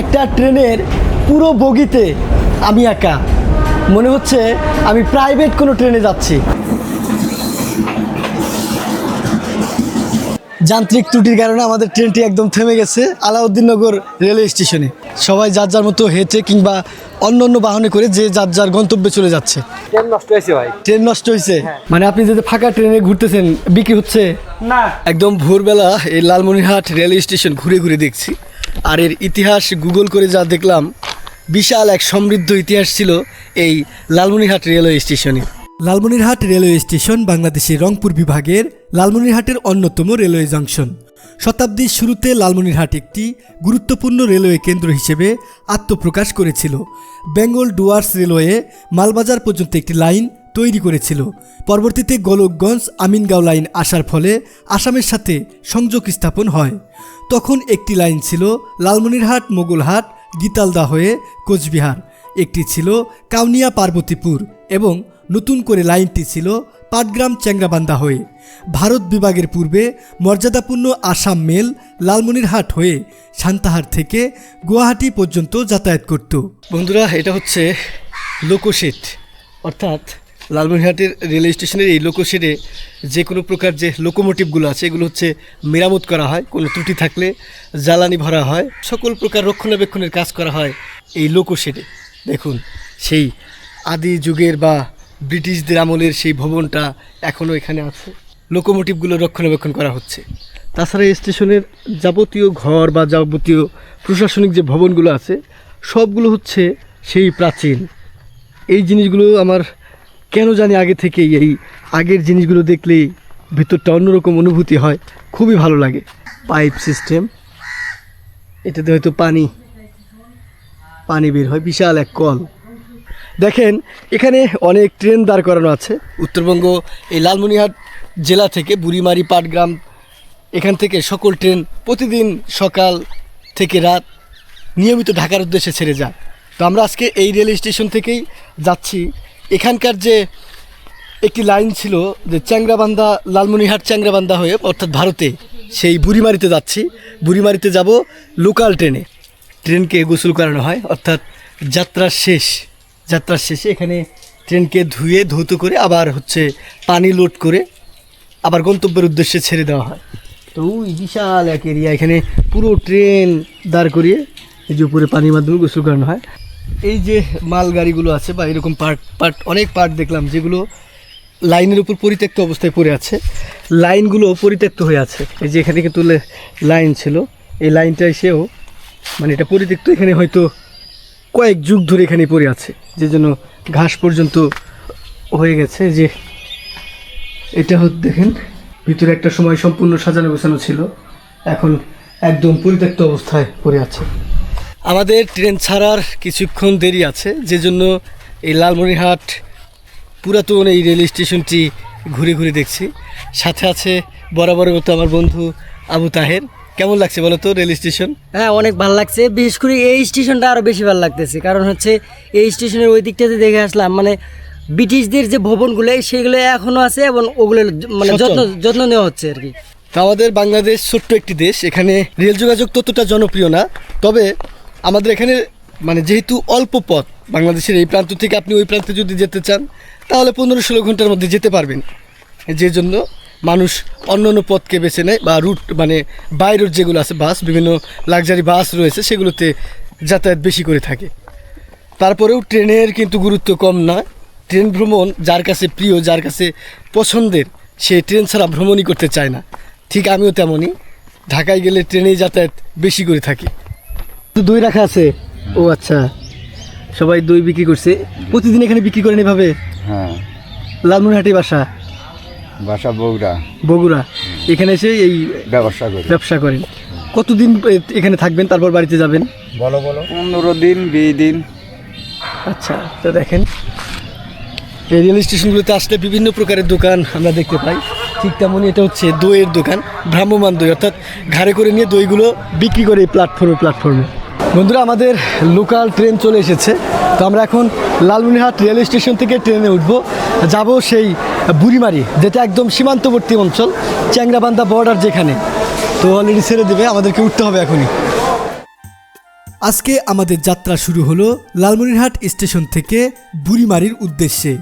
একটা ট্রেনের পুরো বগিতে আমি একা। মনে হচ্ছে আমি প্রাইভেট কোনো ট্রেনে যাচ্ছি। যান্ত্রিক ত্রুটির কারণে আমাদের ট্রেনটি একদম থেমে গেছে আলাউদ্দিননগর রেলওয়ে স্টেশনে। সবাই যার যার মতো হেঁটে কিংবা অন্য অন্য বাহনে করে যে যার যার গন্তব্যে চলে যাচ্ছে। ট্রেন নষ্ট হয়েছে ভাই। ট্রেন নষ্ট হয়েছে? মানে আপনি যদি ফাঁকা ট্রেনে ঘুরতেছেন বিক্রি হচ্ছে? না। একদম ভোরবেলা এই লালমনিরহাট রেলওয়ে স্টেশন ঘুরে ঘুরে দেখছি। আর এর ইতিহাস গুগল করে যা দেখলাম, বিশাল এক সমৃদ্ধ ইতিহাস ছিল এই লালমনিরহাট রেলওয়ে স্টেশনে। লালমনিরহাট রেলওয়ে স্টেশন বাংলাদেশের রংপুর বিভাগের লালমনিরহাটের অন্যতম রেলওয়ে জংশন। শতাব্দীর শুরুতে লালমনিরহাট একটি গুরুত্বপূর্ণ রেলওয়ে কেন্দ্র হিসেবে আত্মপ্রকাশ করেছিল। বেঙ্গল ডুয়ার্স রেলওয়ে মালবাজার পর্যন্ত একটি লাইন তৈরি করেছিল। পরবর্তীতে গোলকগঞ্জ আমিনগাঁও লাইন আসার ফলে আসামের সাথে সংযোগ স্থাপন হয়। তখন একটি লাইন ছিল লালমনিরহাট, মোগলহাট, গীতালদা হয়ে কোচবিহার। একটি ছিল কাউনিয়া পার্বতীপুর এবং নতুন করে লাইনটি ছিল পাটগ্রাম চ্যাংরাবান্ধা হয়ে। ভারত বিভাগের পূর্বে মর্যাদাপূর্ণ আসাম মেল লালমনিরহাট হয়ে সান্তাহার থেকে গুয়াহাটি পর্যন্ত যাতায়াত করত। বন্ধুরা, এটা হচ্ছে লোকোশেড অর্থাৎ লালমনিরহাটের রেলওয়ে স্টেশনের এই লোকোশেডে যে কোনো প্রকার যে লোকোমোটিভগুলো আছে, এগুলো হচ্ছে মেরামত করা হয়। কোনো ত্রুটি থাকলে জ্বালানি ভরা হয়। সকল প্রকার রক্ষণাবেক্ষণের কাজ করা হয় এই লোকোশেডে দেখুন, সেই আদি যুগের বা ব্রিটিশদের আমলের সেই ভবনটা এখনও এখানে আছে। লোকোমোটিভগুলো রক্ষণাবেক্ষণ করা হচ্ছে। তাছাড়া এই স্টেশনের যাবতীয় ঘর বা যাবতীয় প্রশাসনিক যে ভবনগুলো আছে, সবগুলো হচ্ছে সেই প্রাচীন। এই জিনিসগুলো আমার কেন জানি আগে থেকেই এই আগের জিনিসগুলো দেখলেই ভিতরটা অন্যরকম অনুভূতি হয়। খুবই ভালো লাগে। Pipe system. এটাতে হয়তো পানি পানি বের হয়। বিশাল এক কল। দেখেন, এখানে অনেক ট্রেন দাঁড় করানো আছে। উত্তরবঙ্গ এই লালমনিরহাট জেলা থেকে বুড়িমারি পাটগ্রাম এখান থেকে সকল ট্রেন প্রতিদিন সকাল থেকে রাত নিয়মিত ঢাকার উদ্দেশ্যে ছেড়ে যায়। তো আমরা আজকে এই রেল স্টেশন থেকেই যাচ্ছি। এখানকার যে একটি লাইন ছিল যে চ্যাংরাবান্ধা লালমনিহাট চ্যাংরাবান্ধা হয়ে অর্থাৎ ভারতে সেই বুড়িমারিতে যাচ্ছি। বুড়িমারিতে যাব লোকাল ট্রেনে। ট্রেনকে গোসল করানো হয়, অর্থাৎ যাত্রার শেষ। যাত্রার শেষে এখানে ট্রেনকে ধুয়ে, ধৌত করে আবার হচ্ছে পানি লোড করে আবার গন্তব্যের উদ্দেশ্যে ছেড়ে দেওয়া হয়। তো ওই বিশাল এক এরিয়া এখানে পুরো ট্রেন দাঁড় করিয়ে এই যে উপরে পানির মাধ্যমে গোসল করানো হয়। এই যে মাল গাড়িগুলো আছে বা এরকম পার্ট পার্ট অনেক পার্ট দেখলাম যেগুলো লাইনের উপর পরিত্যক্ত অবস্থায় পড়ে আছে। লাইনগুলো পরিত্যক্ত হয়ে আছে। এই যে এখানে কিন্তু লাইন ছিল, এই লাইনটা এসেও মানে এটা পরিত্যক্ত এখানে হয়তো কয়েক যুগ ধরে এখানে পড়ে আছে। যে জন্য ঘাস পর্যন্ত হয়ে গেছে। যে এটা হচ্ছে, দেখেন, ভিতরে একটা সময় সম্পূর্ণ সাজানো গোছানো ছিল। এখন একদম পরিত্যক্ত অবস্থায় পড়ে আছে। আমাদের ট্রেন ছাড়ার কিছুক্ষণ দেরি আছে যে জন্য এই লালমনিরহাট পুরাতন এই রেল স্টেশনটি ঘুরে ঘুরে দেখছি। সাথে আছে বরাবরের মতো আমার বন্ধু আবু তাহের। কেমন লাগছে বলো তো রেল স্টেশন? হ্যাঁ অনেক ভালো লাগছে। বিশেষ করে এই স্টেশনটা আরও বেশি ভালো লাগতেছে। কারণ হচ্ছে এই স্টেশনের ওই দিকটাতে দেখে আসলাম মানে ব্রিটিশদের যে ভবনগুলো সেগুলো এখনও আছে এবং ওগুলো মানে যত্ন যত্ন নেওয়া হচ্ছে আর কি। তো আমাদের বাংলাদেশ ছোট্ট একটি দেশ এখানে রেল যোগাযোগ ততটা জনপ্রিয় না। তবে আমাদের এখানে মানে যেহেতু অল্প পথ বাংলাদেশের এই প্রান্ত থেকে আপনি ওই প্রান্তে যদি যেতে চান, তাহলে পনেরো ষোলো ঘণ্টার মধ্যে যেতে পারবেন। যে জন্য মানুষ অন্য অন্য পথকে বেছে নেয় বা রুট মানে বাইরের যেগুলো আছে বাস, বিভিন্ন লাক্সারি বাস রয়েছে, সেগুলোতে যাতায়াত বেশি করে থাকে। তারপরেও ট্রেনের কিন্তু গুরুত্ব কম না। ট্রেন ভ্রমণ যার কাছে প্রিয়, যার কাছে পছন্দের, সে ট্রেন ছাড়া ভ্রমণই করতে চায় না। ঠিক আমিও তেমনই। ঢাকায় গেলে ট্রেনেই যাতায়াত বেশি করে থাকি। দই রাখা আছে। ও আচ্ছা। সবাই দই বিক্রি করছে। প্রতিদিন এখানে বিক্রি করেন এভাবে? হ্যাঁ। লালমনিরহাটে বাসা? বাসা বগুড়া। বগুড়া। এখানে এসে এই ব্যবসা করি। ব্যবসা করেন। কতদিন এখানে থাকবেন? তারপর বাড়িতে যাবেন? বলো বলো। পনেরো দিন বিশ দিন। আচ্ছা তো দেখেন। এই রেল স্টেশনগুলোতে আসলে বিভিন্ন প্রকারের দোকান আমরা দেখতে পাই। ঠিক তেমনই এটা হচ্ছে দইয়ের দোকান ভ্রাম্যমান দই। অর্থাৎ ঘাড়ে করে নিয়ে দইগুলো বিক্রি করে এই প্ল্যাটফর্মে প্ল্যাটফর্মে বন্ধুরা, আমাদের লোকাল ট্রেন চলে এসেছে। তো আমরা এখন লালমনিরহাট রেল স্টেশন থেকে ট্রেনে উঠব। যাব সেই বুড়িমারি, যেটা একদম সীমান্তবর্তী অঞ্চল, চ্যাংরাবান্ধা বর্ডার যেখানে। তো অলরেডি ছেড়ে দেবে, আমাদেরকে উঠতে হবে এখনই। আজকে আমাদের যাত্রা শুরু হলো লালমনিরহাট স্টেশন থেকে বুড়িমারির উদ্দেশ্যে।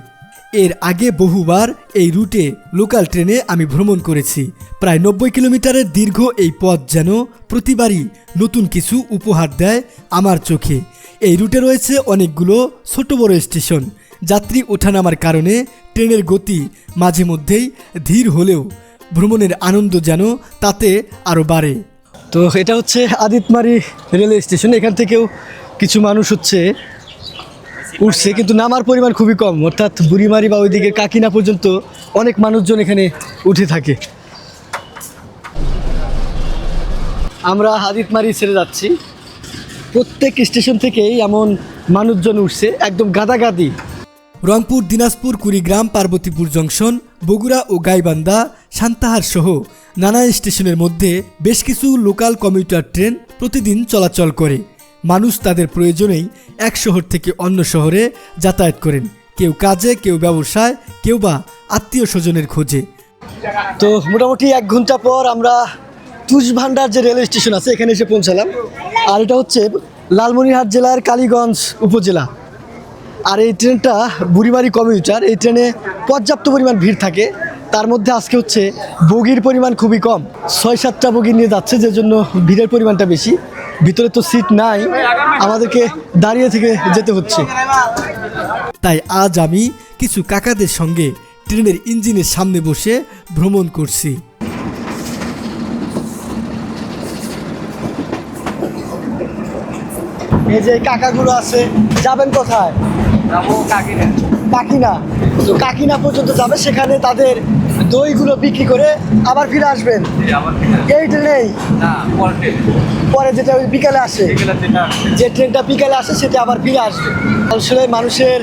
এর আগে বহুবার এই রুটে লোকাল ট্রেনে আমি ভ্রমণ করেছি। প্রায় নব্বই কিলোমিটারের দীর্ঘ এই পথ যেন প্রতিবারই নতুন কিছু উপহার দেয় আমার চোখে। এই রুটে রয়েছে অনেকগুলো ছোট বড় স্টেশন। যাত্রী ওঠানামার কারণে ট্রেনের গতি মাঝে মধ্যেই ধীর হলেও ভ্রমণের আনন্দ যেন তাতে আরও বাড়ে। তো এটা হচ্ছে আদিতমারি রেলওয়ে স্টেশন। এখান থেকেও কিছু মানুষ হচ্ছে উঠছে কিন্তু নামার পরিমাণ খুবই কম। অর্থাৎ বুড়িমারি বা ওইদিকে কাকিনা পর্যন্ত অনেক মানুষজন এখানে উঠে থাকে। আমরা আদিতমারি ছেড়ে যাচ্ছি। প্রত্যেক স্টেশন থেকেই এমন মানুষজন উঠছে, একদম গাদাগাদি। রংপুর, দিনাজপুর, কুড়িগ্রাম, পার্বতীপুর জংশন, বগুড়া ও গাইবান্ধা, সান্তাহার সহ নানা স্টেশনের মধ্যে বেশ কিছু লোকাল কমিউটার ট্রেন প্রতিদিন চলাচল করে। মানুষ তাদের প্রয়োজনেই এক শহর থেকে অন্য শহরে যাতায়াত করেন। কেউ কাজে, কেউ ব্যবসায়, কেউ বা আত্মীয় স্বজনের খোঁজে। তো মোটামুটি এক ঘণ্টা পর আমরা তুষভান্ডার যে রেলওয়ে স্টেশন আছে, এখানে এসে পৌঁছালাম। আর এটা হচ্ছে লালমনিরহাট জেলার কালীগঞ্জ উপজেলা। আর এই ট্রেনটা বুড়িমারি কমিউটার, এই ট্রেনে পর্যাপ্ত পরিমাণ ভিড় থাকে। তার মধ্যে আজকে হচ্ছে বগির পরিমাণ খুবই কম। ছয় সাতটা বগি নিয়ে যাচ্ছে যে জন্য ভিড়ের পরিমাণটা বেশি। ভিতরে তো সিট নাই আমাদেরকে দাঁড়িয়ে থেকে যেতে হচ্ছে। তাই আজ আমি কিছু কাকাদের সঙ্গে ট্রেনের ইঞ্জিনের সামনে বসে ভ্রমণ করছি। এই যে কাকাগুলো আছে যাবেন কোথায়? কাকিনা তো কাকিনা পর্যন্ত যাবে সেখানে তাদের দইগুলো বিক্রি করে আবার ফিরে আসবেন। এই ট্রেনেই পরে যেটা ওই বিকালে আসে। যে ট্রেনটা বিকালে আসে সেটা আবার ফিরে আসবে। আসলে মানুষের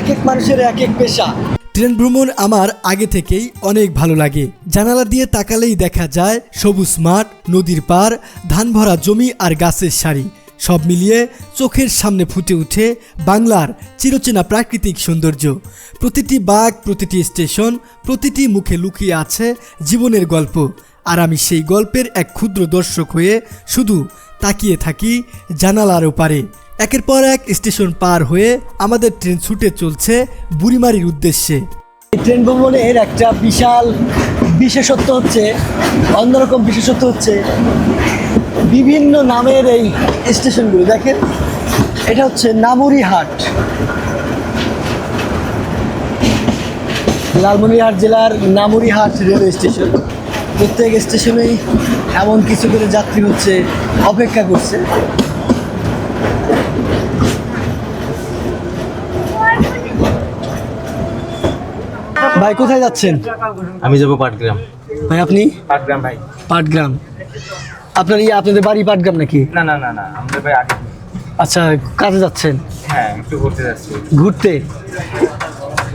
এক এক মানুষের এক এক পেশা। ট্রেন ভ্রমণ আমার আগে থেকেই অনেক ভালো লাগে। জানালা দিয়ে তাকালেই দেখা যায় সবুজ মাঠ নদীর পার ধান ভরা জমি আর গাছের সারি। সব মিলিয়ে চোখের সামনে ফুটে উঠে বাংলার চিরচেনা প্রাকৃতিক সৌন্দর্য। প্রতিটি বাঘ, প্রতিটি স্টেশন, প্রতিটি মুখে লুকিয়ে আছে জীবনের গল্প। আর আমি সেই গল্পের এক ক্ষুদ্র দর্শক হয়ে শুধু তাকিয়ে থাকি জানালার ওপারে। একের পর এক স্টেশন পার হয়ে আমাদের ট্রেন ছুটে চলছে বুড়িমারির উদ্দেশ্যে। এই ট্রেন ভ্রমণের একটা বিশাল বিশেষত্ব হচ্ছে, অন্যরকম বিশেষত্ব হচ্ছে বিভিন্ন নামের এই স্টেশনগুলো দেখেন। এটা হচ্ছে নামুরিহাট লালমনিরহাট জেলার নামুরিহাট রেলওয়ে স্টেশন। প্রত্যেক স্টেশনেই এমন কিছু করে যাত্রী হচ্ছে অপেক্ষা করছে। ভাই কোথায় যাচ্ছেন? আমি যাব পাটগ্রাম। ভাই আপনি? পাটগ্রাম ভাই। পাটগ্রাম। আপনার ইয়ে আপনাদের বাড়ি পাটগ্রাম নাকি? না না না না আমাদের ভাই আগে। আচ্ছা কাজে যাচ্ছেন? হ্যাঁ একটু ঘুরতে যাচ্ছি। ঘুরতে?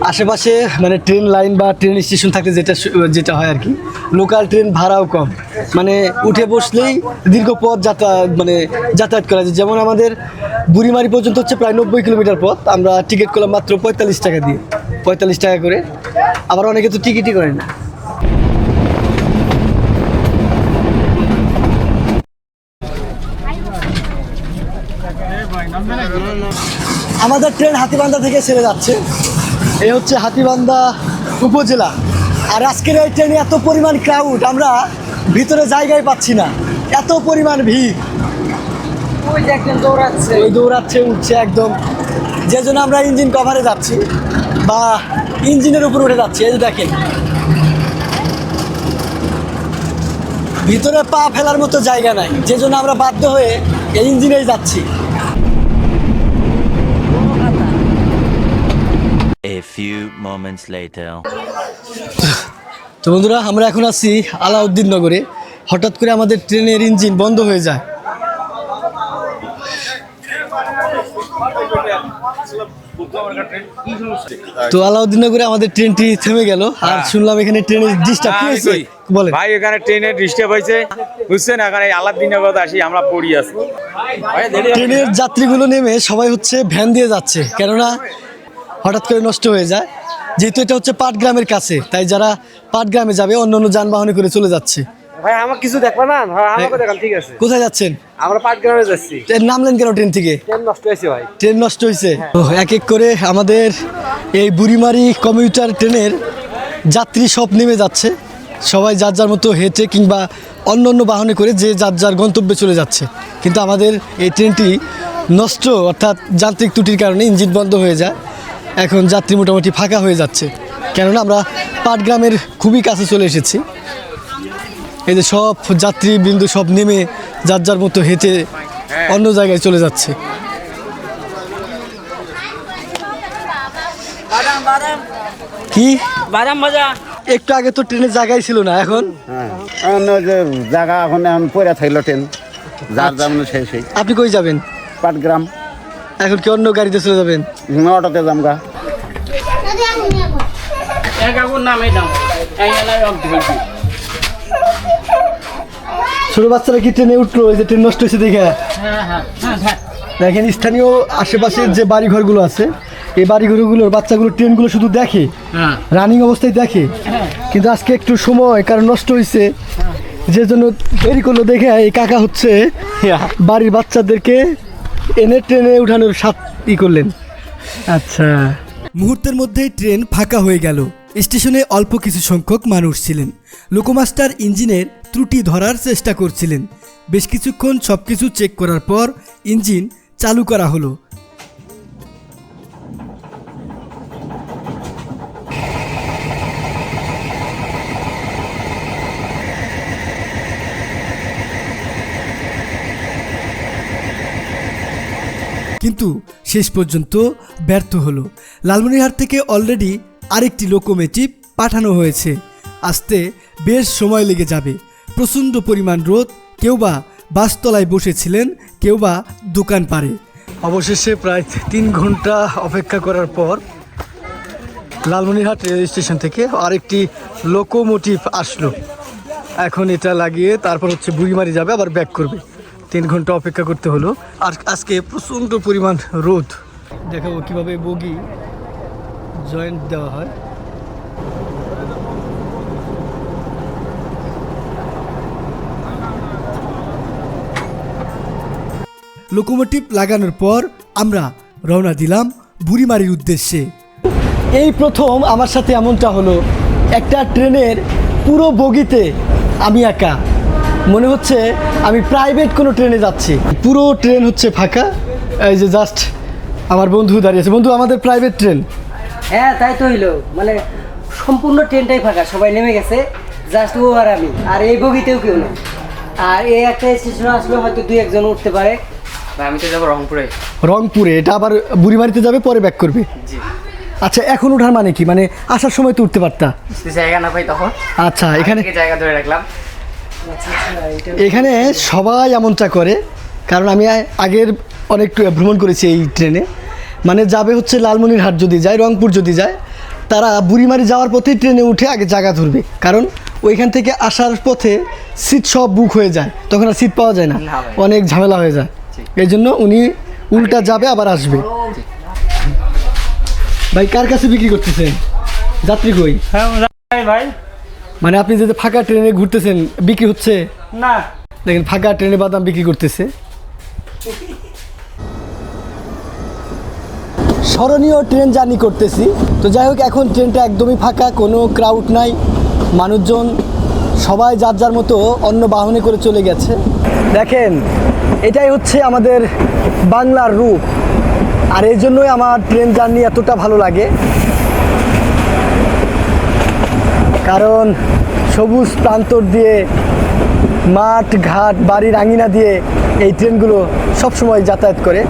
আশেপাশে মানে ট্রেন লাইন বা ট্রেন স্টেশন থাকলে যেটা যেটা হয় আর কি লোকাল ট্রেন ভাড়াও কম। মানে উঠে বসলেই দীর্ঘ পথ যাতায়াত মানে যাতায়াত করা যায়। যেমন আমাদের বুড়িমারি পর্যন্ত হচ্ছে প্রায় নব্বই কিলোমিটার পথ। আমরা টিকিট করলাম মাত্র পঁয়তাল্লিশ টাকা দিয়ে। পঁয়তাল্লিশ টাকা করে। আবার অনেকে তো টিকিটই করে না। আমাদের ট্রেন হাতিবান্ধা থেকে ছেড়ে যাচ্ছে। এই হচ্ছে হাতিবান্ধা উপজেলা। আর আজকের এই ট্রেনে এত পরিমাণ ক্রাউড আমরা ভিতরে জায়গায় পাচ্ছি না। এত পরিমাণ ভিড়। ওই দৌড়াচ্ছে। ওই দৌড়াচ্ছে উঠছে একদম। যে জন্য আমরা ইঞ্জিন কভারে যাচ্ছি বা ইঞ্জিনের উপর উঠে যাচ্ছি। এই দেখেন। ভিতরে পা ফেলার মতো জায়গা নাই। যে জন্য আমরা বাধ্য হয়ে এই ইঞ্জিনেই যাচ্ছি। A few moments later. তো বন্ধুরা আমরা এখন আছি আলাউদ্দিন নগরে। হঠাৎ করে আমাদের ট্রেনের ইঞ্জিন বন্ধ হয়ে যায়। তো আলাউদ্দিন নগরে আমাদের ট্রেনটি থেমে গেল। আর শুনলাম এখানে ট্রেনের ডিস্টার্ব হয়েছে? বলেন। ভাই এখানে ট্রেনের ডিস্টার্ব হয়েছে। বুঝছেন? এখানে আলাদিনের কথা আসি আমরা পড়ি আছি। ট্রেনের যাত্রীগুলো নেমে সবাই হচ্ছে ভ্যান দিয়ে যাচ্ছে। কেননা হঠাৎ করে নষ্ট হয়ে যায়। যেহেতু এটা হচ্ছে পাটগ্রামের কাছে তাই যারা পাটগ্রামে যাবে অন্য অন্য যানবাহনে করে চলে যাচ্ছে। ভাই আমার কিছু দেখবা না? আমাকে দেখান ঠিক আছে। কোথায় যাচ্ছেন? আমরা পাটগ্রামে যাচ্ছি। ট্রেন নামলেন কেন ট্রেন থেকে? ট্রেন নষ্ট হয়েছে ভাই। ট্রেন নষ্ট হয়েছে? এক এক করে আমাদের এই বুড়িমারি কমিউটার ট্রেনের যাত্রী সব নেমে যাচ্ছে। সবাই যার যার মতো হেঁটে কিংবা অন্য অন্য বাহনে করে যে যার যার গন্তব্যে চলে যাচ্ছে। কিন্তু আমাদের এই ট্রেনটি নষ্ট অর্থাৎ যান্ত্রিক ত্রুটির কারণে ইঞ্জিন বন্ধ হয়ে যায়। এখন যাত্রী মোটামুটি ফাঁকা হয়ে যাচ্ছে। কেননা আমরা পাটগ্রামের খুবই কাছে চলে এসেছি। এই যে সব যাত্রী বিন্দু সব নেমে যার যার মতো হেঁটে অন্য জায়গায় চলে যাচ্ছে। কি? বাদাম ভাজা। একটু আগে তো ট্রেনের জায়গায় ছিল না এখন? হ্যাঁ যে জায়গা এখন এখন পড়ে থাকল ট্রেন। যার যেমন সেই সেই। আপনি কই যাবেন? পাটগ্রাম। এখন কি অন্য গাড়িতে চলে যাবেন? অটোতে যামগা ছোট বাচ্চারা কি ট্রেনে উঠল? ওই যে ট্রেন নষ্ট হয়েছে দেখে? দেখেন স্থানীয় আশেপাশের যে বাড়িঘরগুলো আছে এই বাড়িঘরগুলোর বাচ্চাগুলো ট্রেনগুলো শুধু দেখে রানিং অবস্থায় দেখে। কিন্তু আজকে একটু সময় কারণ নষ্ট হয়েছে। যে জন্য দেরি করল দেখে এই কাকা হচ্ছে বাড়ির বাচ্চাদেরকে এনে ট্রেনে উঠানোর সাত ই করলেন। আচ্ছা। মুহূর্তের মধ্যেই ট্রেন ফাঁকা হয়ে গেল। স্টেশনে অল্প কিছু সংখ্যক মানুষ ছিলেন। লোকোমাস্টার ইঞ্জিনের ত্রুটি ধরার চেষ্টা করছিলেন। বেশ কিছুক্ষণ সব কিছু চেক করার পর ইঞ্জিন চালু করা হলো। কিন্তু শেষ পর্যন্ত ব্যর্থ হলো। লালমনিরহাট থেকে অলরেডি আরেকটি লোকোমেটিভ পাঠানো হয়েছে। আসতে বেশ সময় লেগে যাবে। প্রচণ্ড পরিমাণ রোদ, কেউ বা বাসতলায় বসেছিলেন, কেউ বা দোকান পারে অবশেষে প্রায় তিন ঘণ্টা অপেক্ষা করার পর লালমনিরহাট রেল স্টেশন থেকে আরেকটি লোকোমোটিভ আসলো। এখন এটা লাগিয়ে তারপর হচ্ছে বুড়িমারি যাবে, আবার ব্যাক করবে। তিন ঘণ্টা অপেক্ষা করতে হলো। আর আজকে প্রচণ্ড পরিমাণ রোদ। দেখাবো কীভাবে বগি জয়েন্ট দেওয়া হয়। লোকোমোটিভ লাগানোর পর আমরা রওনা দিলাম বুড়িমারির উদ্দেশ্যে। এই প্রথম আমার সাথে এমনটা হলো। একটা ট্রেনের পুরো বগিতে আমি একা। মনে হচ্ছে আমি প্রাইভেট কোনো ট্রেনে যাচ্ছি। পুরো ট্রেন হচ্ছে ফাঁকা। এই যে জাস্ট আমার বন্ধু দাঁড়িয়েছে বন্ধু আমাদের প্রাইভেট ট্রেন হ্যাঁ তাই তো হইল। মানে সম্পূর্ণ ট্রেনটাই ফাঁকা সবাই নেমে গেছে জাস্ট ও আর আমি। আর এই বগিতেও কেউ নেই। আর এই একটা স্টেশনে আসলে হয়তো দুই একজন উঠতে পারে। আমি তো যাব রংপুরে। রংপুরে? এটা আবার বুড়িমারিতে যাবে পরে ব্যাক করবে? আচ্ছা এখন ওঠার মানে কি? মানে আসার সময় তো উঠতে পারতা। জায়গা না পাই তখন? আচ্ছা এখানে জায়গা ধরে রাখলাম। এখানে সবাই এমনটা করে কারণ আমি আগের অনেক ভ্রমণ করেছি এই ট্রেনে। মানে যাবে হচ্ছে লালমনিরহাট যদি যায় রংপুর যদি যায় তারা বুড়িমারি যাওয়ার পথেই ট্রেনে উঠে আগে জায়গা ধরবে। কারণ ওইখান থেকে আসার পথে সিট সব বুক হয়ে যায় তখন আর সিট পাওয়া যায় না। না অনেক ঝামেলা হয়ে যায়। এই জন্য উনি উল্টা যাবে আবার আসবে। ভাই কার কাছে বিক্রি করতেছেন? যাত্রী কই? ভাই। মানে আপনি যদি ফাঁকা ট্রেনে ঘুরতেছেন বিক্রি হচ্ছে? না। দেখেন ফাঁকা ট্রেনে বাদাম বিক্রি করতেছে। স্মরণীয় ট্রেন জার্নি করতেছি। তো যাই হোক, এখন ট্রেনটা একদমই ফাঁকা, কোনো ক্রাউড নাই, মানুষজন, সবাই যার যার মতো অন্য বাহনে করে চলে গেছে। দেখেন, এটাই হচ্ছে আমাদের বাংলার রূপ। আর এই জন্যই আমার ট্রেন জার্নি এতটা ভালো লাগে। কারণ সবুজ প্রান্তর দিয়ে, মাঠ, ঘাট বাড়ির আঙিনা দিয়ে এই ট্রেনগুলো সবসময় যাতায়াত করে।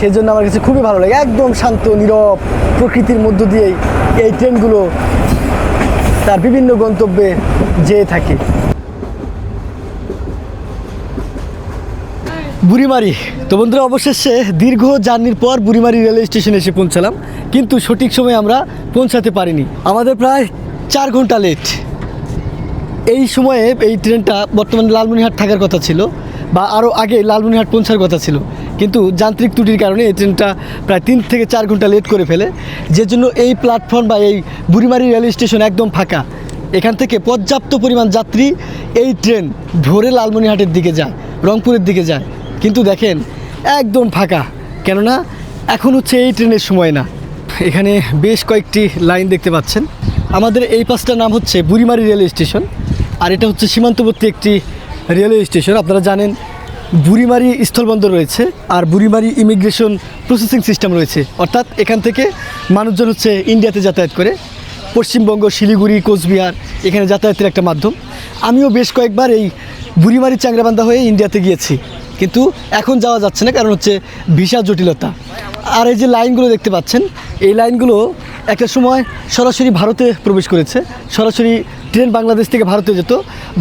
সেজন্য আমার কাছে খুবই ভালো লাগে। একদম শান্ত, নীরব প্রকৃতির মধ্য দিয়েই এই ট্রেনগুলো তার বিভিন্ন গন্তব্যে যেয়ে থাকে। বুড়িমারি। তো বন্ধুরা, অবশেষে দীর্ঘ জার্নির পর বুড়িমারি রেলওয়ে স্টেশনে এসে পৌঁছালাম। কিন্তু সঠিক সময়ে আমরা পৌঁছাতে পারিনি। আমাদের প্রায় চার ঘণ্টা লেট। এই সময়ে এই ট্রেনটা বর্তমানে লালমনিরহাট থাকার কথা ছিল, বা আরও আগে লালমনিরহাট পৌঁছার কথা ছিল। কিন্তু যান্ত্রিক ত্রুটির কারণে এই ট্রেনটা প্রায় তিন থেকে চার ঘণ্টা লেট করে ফেলে। যে জন্য এই প্ল্যাটফর্ম বা এই বুড়িমারি রেল স্টেশন একদম ফাঁকা। এখান থেকে পর্যাপ্ত পরিমাণ যাত্রী এই ট্রেন ভোরে লালমনিরহাটের দিকে যায়, রংপুরের দিকে যায়। কিন্তু দেখেন, একদম ফাঁকা। কেননা এখন হচ্ছে এই ট্রেনের সময় না। এখানে বেশ কয়েকটি লাইন দেখতে পাচ্ছেন। আমাদের এই পাশটার নাম হচ্ছে বুড়িমারি রেলওয়ে স্টেশন। আর এটা হচ্ছে সীমান্তবর্তী একটি রেলওয়ে স্টেশন। আপনারা জানেন বুড়িমারি স্থলবন্দর রয়েছে আর বুড়িমারি ইমিগ্রেশন প্রসেসিং সিস্টেম রয়েছে। অর্থাৎ এখান থেকে মানুষজন হচ্ছে ইন্ডিয়াতে যাতায়াত করে। পশ্চিমবঙ্গ, শিলিগুড়ি, কোচবিহার এখানে যাতায়াতের একটা মাধ্যম। আমিও বেশ কয়েকবার এই বুড়িমারি চাংরাবান্ধা হয়ে ইন্ডিয়াতে গিয়েছি। কিন্তু এখন যাওয়া যাচ্ছে না, কারণ হচ্ছে ভিসা জটিলতা। আর এই যে লাইনগুলো দেখতে পাচ্ছেন, এই লাইনগুলো একটা সময় সরাসরি ভারতে প্রবেশ করেছে। সরাসরি ট্রেন বাংলাদেশ থেকে ভারতে যেত।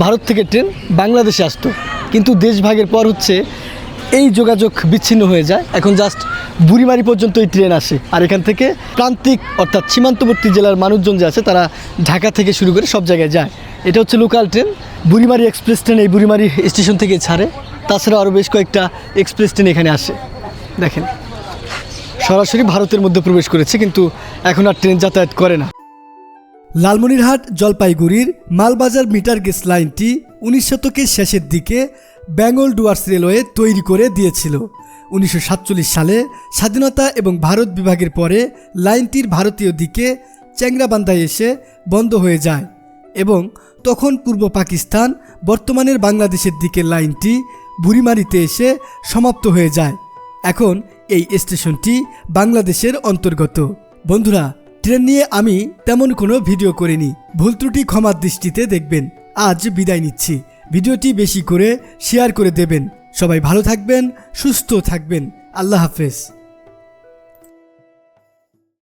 ভারত থেকে ট্রেন বাংলাদেশে আসতো। কিন্তু দেশভাগের পর হচ্ছে এই যোগাযোগ বিচ্ছিন্ন হয়ে যায়। এখন জাস্ট বুড়িমারি পর্যন্ত এই ট্রেন আসে। আর এখান থেকে প্রান্তিক অর্থাৎ সীমান্তবর্তী জেলার মানুষজন যে আছে, তারা ঢাকা থেকে শুরু করে সব জায়গায় যায়। এটা হচ্ছে local train Burimari express train এই বুড়িমারি স্টেশন থেকে ছাড়ে। তাছাড়া আরও বেশ কয়েকটা এক্সপ্রেস ট্রেন এখানে আসে। দেখেন, সরাসরি ভারতের মধ্যে প্রবেশ করেছে, কিন্তু এখন আর ট্রেন যাতায়াত করে না। লালমনিরহাট জলপাইগুড়ির মালবাজার মিটার গেস লাইনটি উনিশ শতকের শেষের দিকে বেঙ্গল ডুয়ার্স রেলওয়ে তৈরি করে দিয়েছিল। উনিশশো সাতচল্লিশ সালে স্বাধীনতা এবং ভারত বিভাগের পরে লাইনটির ভারতীয় দিকে চ্যাংরাবান্ধায় এসে বন্ধ হয়ে যায় এবং তখন পূর্ব পাকিস্তান, বর্তমানের বাংলাদেশের দিকে লাইনটি বুড়িমারিতে এসে সমাপ্ত হয়ে যায়। এখন এই স্টেশনটি বাংলাদেশের অন্তর্গত। বন্ধুরা ট্রেন নিয়ে আমি তেমন কোনো ভিডিও করিনি। ভুল ত্রুটি ক্ষমার দৃষ্টিতে দেখবেন। আজ বিদায় নিচ্ছি। ভিডিওটি বেশি করে শেয়ার করে দেবেন। সবাই ভালো থাকবেন, সুস্থ থাকবেন। আল্লাহ হাফেজ।